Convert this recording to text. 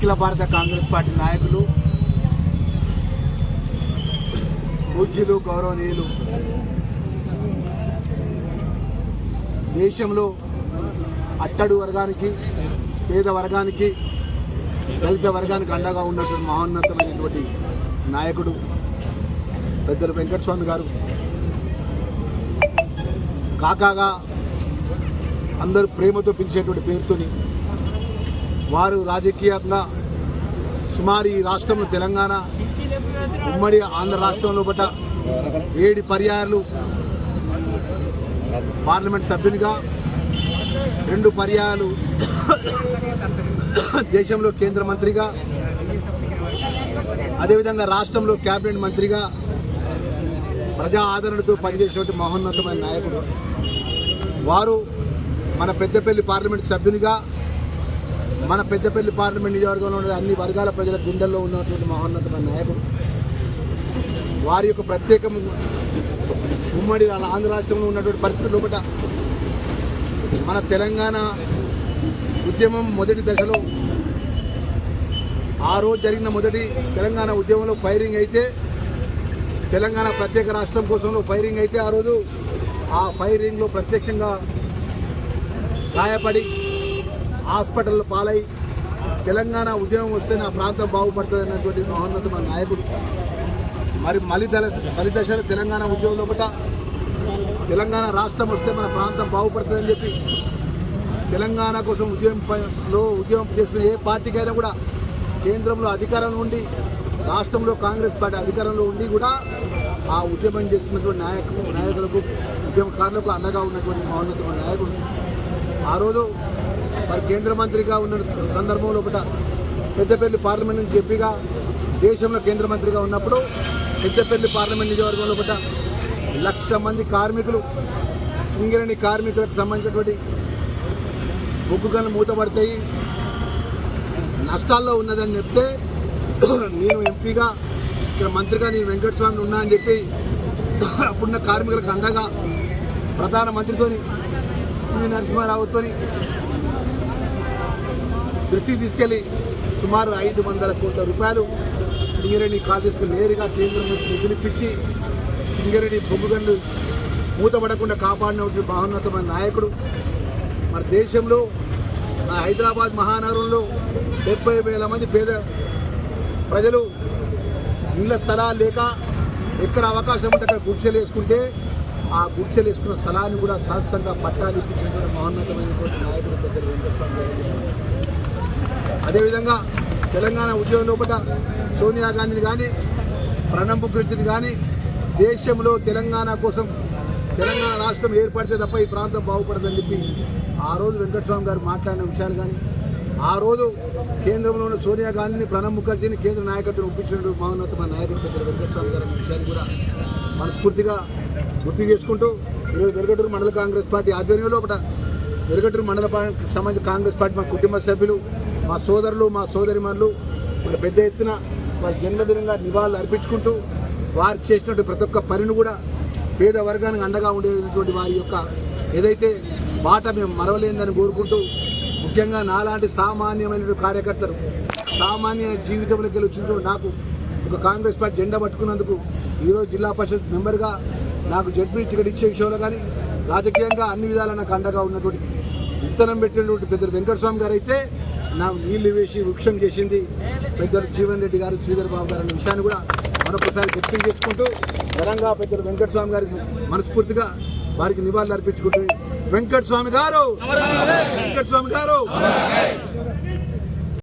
అఖిల భారత కాంగ్రెస్ పార్టీ నాయకులు పూజ్యులు గౌరవనీయులు దేశంలో అట్టడు వర్గానికి పేద వర్గానికి దళిత వర్గానికి అండగా ఉన్నటువంటి మహోన్నతమైనటువంటి నాయకుడు పెద్దలు వెంకటస్వామి గారు. కాకాగా అందరూ ప్రేమతో పిలిచేటువంటి పేరుతోని వారు రాజకీయంగా సుమారు ఈ రాష్ట్రంలో తెలంగాణ ఉమ్మడి ఆంధ్ర రాష్ట్రంలో బట్ట ఏడు పర్యాయాలు పార్లమెంట్ సభ్యునిగా రెండు పర్యాయాలు దేశంలో కేంద్ర మంత్రిగా అదేవిధంగా రాష్ట్రంలో క్యాబినెట్ మంత్రిగా ప్రజా ఆదరణతో పనిచేసేటువంటి మహోన్నతమైన నాయకుడు. వారు మన పెద్దపల్లి పార్లమెంట్ సభ్యునిగా మన పెద్దపల్లి పార్లమెంట్ నియోజకవర్గంలో ఉన్న అన్ని వర్గాల ప్రజల గుండెల్లో ఉన్నటువంటి మహోన్నతమైన నాయకుడు. వారి యొక్క ప్రత్యేక ఉమ్మడి ఆంధ్ర రాష్ట్రంలో ఉన్నటువంటి పరిస్థితులు ఒకట మన తెలంగాణ ఉద్యమం మొదటి దశలో ఆ రోజు జరిగిన మొదటి తెలంగాణ ఉద్యమంలో ఫైరింగ్ అయితే తెలంగాణ ప్రత్యేక రాష్ట్రం కోసంలో ఫైరింగ్ అయితే ఆ రోజు ఆ ఫైరింగ్లో ప్రత్యక్షంగా గాయపడి హాస్పిటల్ పాలై తెలంగాణ ఉద్యమం వస్తే నా ప్రాంతం బాగుపడుతుంది అన్నటువంటి మహోన్నతమైన నాయకుడు. మరి మలి దళ మలి దశలో తెలంగాణ ఉద్యమంలో ఒకట తెలంగాణ రాష్ట్రం వస్తే మన ప్రాంతం బాగుపడుతుందని చెప్పి తెలంగాణ కోసం ఉద్యమంలో ఉద్యమం చేసిన ఏ పార్టీకైనా కూడా కేంద్రంలో అధికారంలో ఉండి రాష్ట్రంలో కాంగ్రెస్ పార్టీ అధికారంలో ఉండి కూడా ఆ ఉద్యమం చేస్తున్నటువంటి నాయకు నాయకులకు ఉద్యమకారులకు అండగా ఉన్నటువంటి మహోన్నతమైన నాయకుడు. ఆ రోజు మరి కేంద్ర మంత్రిగా ఉన్న సందర్భంలో ఒకట పెద్దపల్లి పార్లమెంట్ నుంచి ఎంపీగా దేశంలో కేంద్ర మంత్రిగా ఉన్నప్పుడు పెద్దపల్లి పార్లమెంట్ నియోజకవర్గంలో ఒకట లక్ష మంది కార్మికులు సింగరేణి కార్మికులకు సంబంధించినటువంటి బొగ్గు గనులు మూతపడతాయి. నష్టాల్లో ఉన్నదని చెప్తే నేను ఎంపీగా ఇక్కడ మంత్రిగా నేను వెంకటస్వామిని ఉన్నా అని చెప్పి అప్పుడున్న కార్మికులకు అండగా ప్రధాన మంత్రితోని పివి నరసింహారావుతోని దృష్టికి తీసుకెళ్ళి సుమారు ఐదు వందల కోట్ల రూపాయలు సింగరేణి కాలేజీకి నేరుగా కేంద్రం నుంచి నిధులిప్పించి సింగరేణి బొగ్గుగండ్లు మూతపడకుండా కాపాడినటువంటి మహోన్నతమైన నాయకుడు. మన దేశంలో హైదరాబాద్ మహానగరంలో డెబ్బై వేల మంది పేద ప్రజలు ఇళ్ళ స్థలాలు లేక ఎక్కడ అవకాశం ఉంటే అక్కడ గుడిసెలు వేసుకుంటే ఆ గుడిసెలు వేసుకున్న స్థలాన్ని కూడా శాశ్వతంగా పట్టాలు ఇప్పించినటువంటి మహోన్నతమైనటువంటి నాయకుడు పెద్దలు వెంకటస్వామి గారు. అదేవిధంగా తెలంగాణ ఉద్యమం లోపల సోనియా గాంధీని కానీ ప్రణబ్ ముఖర్జీని కానీ దేశంలో తెలంగాణ కోసం తెలంగాణ రాష్ట్రం ఏర్పడితే తప్ప ఈ ప్రాంతం బాగుపడదని చెప్పి ఆ రోజు వెంకటస్వామి గారు మాట్లాడిన విషయాలు కానీ ఆ రోజు కేంద్రంలో ఉన్న సోనియా గాంధీని ప్రణబ్ ముఖర్జీని కేంద్ర నాయకత్వం ఒప్పించినటువంటి మహోన్నతమైన నాయకుడు పెద్దలు వెంకటస్వామి గారు అనే విషయాన్ని కూడా మనస్ఫూర్తిగా గుర్తు చేసుకుంటూ ఈరోజు వెరగటూరు మండల కాంగ్రెస్ పార్టీ ఆధ్వర్యంలో ఒకట వెరగటూరు మండల సంబంధించిన కాంగ్రెస్ పార్టీ మా కుటుంబ సభ్యులు మా సోదరులు మా సోదరిమణులు మన పెద్ద ఎత్తున వారి జన్మదినంగా నివాళులు అర్పించుకుంటూ వారు చేసినటువంటి ప్రతి ఒక్క పనిని కూడా పేద వర్గానికి అండగా ఉండేటువంటి వారి యొక్క ఏదైతే బాట మేము మరవలేదని కోరుకుంటూ ముఖ్యంగా నాలాంటి సామాన్యమైన కార్యకర్తలు సామాన్య జీవితంలోకి వచ్చినటువంటి నాకు ఒక కాంగ్రెస్ పార్టీ జెండా పట్టుకున్నందుకు ఈరోజు జిల్లా పరిషత్ మెంబర్గా నాకు జడ్పీ టికెట్ ఇచ్చే విషయంలో కానీ రాజకీయంగా అన్ని విధాలా నాకు అండగా ఉన్నటువంటి విత్తనం పెట్టినటువంటి పెద్ద వెంకటస్వామి గారు అయితే నా నీళ్ళు వేసి వృక్షం చేసింది పెద్దలు జీవన్ రెడ్డి గారు శ్రీధర్ బాబు గారు అనే విషయాన్ని కూడా మరొకసారి గుర్తు చేసుకుంటూ ఘనంగా పెద్దలు వెంకటస్వామి గారికి మనస్ఫూర్తిగా వారికి నివాళులు అర్పించుకుంటూ వెంకటస్వామి గారు వెంకటస్వామి గారు.